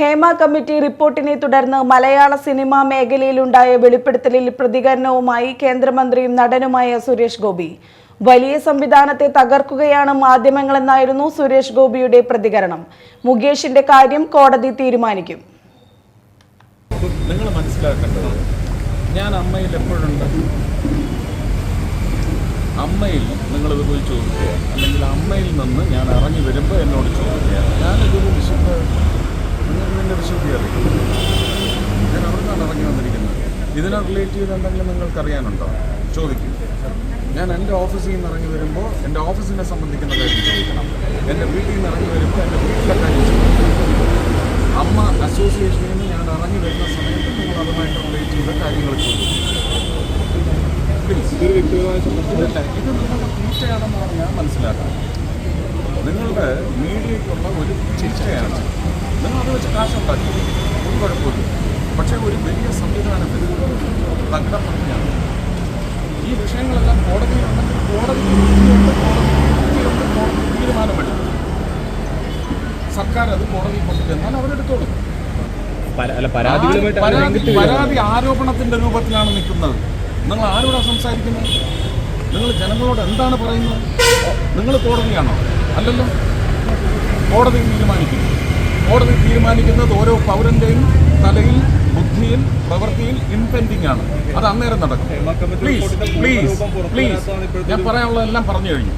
Hema committee റിപ്പോർട്ടിനെ തുടർന്ന് മലയാള cinema മേഖലയിലുണ്ടായ വെളിപ്പെടുത്തലിൽ പ്രതികരണവുമായി കേന്ദ്രമന്ത്രിയും നടനുമായ സുരേഷ് ഗോപി. വലിയ സംവിധാനത്തെ തകർക്കുകയാണ് മാധ്യമങ്ങളെന്നായിരുന്നു സുരേഷ് ഗോപിയുടെ പ്രതികരണം. മുകേഷിന്റെ കാര്യം കോടതി തീരുമാനിക്കും. നിങ്ങൾ ഞാൻ അമ്മയിൽ എപ്പോഴുണ്ട്? അമ്മയിൽ നിങ്ങളിത് പോയി ചോദിക്കുക. അല്ലെങ്കിൽ അമ്മയിൽ നിന്ന് ഞാൻ ഇറങ്ങി വരുമ്പോൾ നിങ്ങൾക്ക് ഇതിന്റെ അറിയും ഞാൻ നിന്നാണ് ഇറങ്ങി വന്നിരിക്കുന്നത്. ഇതിനെ റിലേറ്റ് ചെയ്ത് എന്തെങ്കിലും നിങ്ങൾക്കറിയാനുണ്ടോ? ചോദിക്കും. ഞാൻ എന്റെ ഓഫീസിൽ നിന്ന് ഇറങ്ങി വരുമ്പോൾ എന്റെ ഓഫീസിനെ സംബന്ധിക്കുന്ന കാര്യം ചോദിക്കണം. എന്റെ വീട്ടിൽ നിന്ന് ഇറങ്ങി വരുമ്പോൾ എന്റെ വീട്ടിലെ കാര്യം ചോദിക്കണം. അമ്മ അസോസിയേഷനിൽ നിന്ന് ഞാൻ ഇറങ്ങി വരുന്ന സമയത്ത് നിങ്ങൾ അതുമായിട്ട് റിലേറ്റ് ചെയ്ത കാര്യങ്ങൾ ചോദിക്കും. പ്ലീസ് ഇത് നിങ്ങളുടെ തീറ്റയാണെന്നാണ് ഞാൻ മനസ്സിലാക്കുന്നത് നിങ്ങളുടെ മീഡിയയ്ക്കുള്ള ഒരു ചിട്ടയാണ് കാശുണ്ടാക്കി ഒരു കുഴപ്പമില്ല പക്ഷേ ഒരു വലിയ സംവിധാനത്തിൽ തകിടം പറഞ്ഞാണ് ഈ വിഷയങ്ങളെല്ലാം കോടതിയിലുണ്ടെങ്കിൽ കോടതി വിധിയുണ്ട്, കോടതി വിധിയുണ്ട്, കോടതി തീരുമാനമെടുക്കും. സർക്കാർ അത് കോടതിയിൽ കൊണ്ടുചെന്നാൽ അവരെടുത്തോളും. പരാതി പരാതി ആരോപണത്തിന്റെ രൂപത്തിലാണ് നിൽക്കുന്നത്. നിങ്ങൾ ആരോടാ സംസാരിക്കുന്നത്? നിങ്ങൾ ജനങ്ങളോട് എന്താണ് പറയുന്നത്? നിങ്ങൾ കോടതിയാണോ? അല്ലല്ലോ. കോടതി തീരുമാനിക്കുന്നു. കോടതി തീരുമാനിക്കുന്നത് ഓരോ പൗരന്റെയും തലയിൽ ബുദ്ധിയിൽ പ്രവൃത്തിയിൽ ഇൻപെൻഡിങ് ആണ്. അത് അന്നേരം നടക്കും. പ്ലീസ് പ്ലീസ് പ്ലീസ് ഞാൻ പറയാനുള്ളതെല്ലാം പറഞ്ഞു കഴിഞ്ഞു.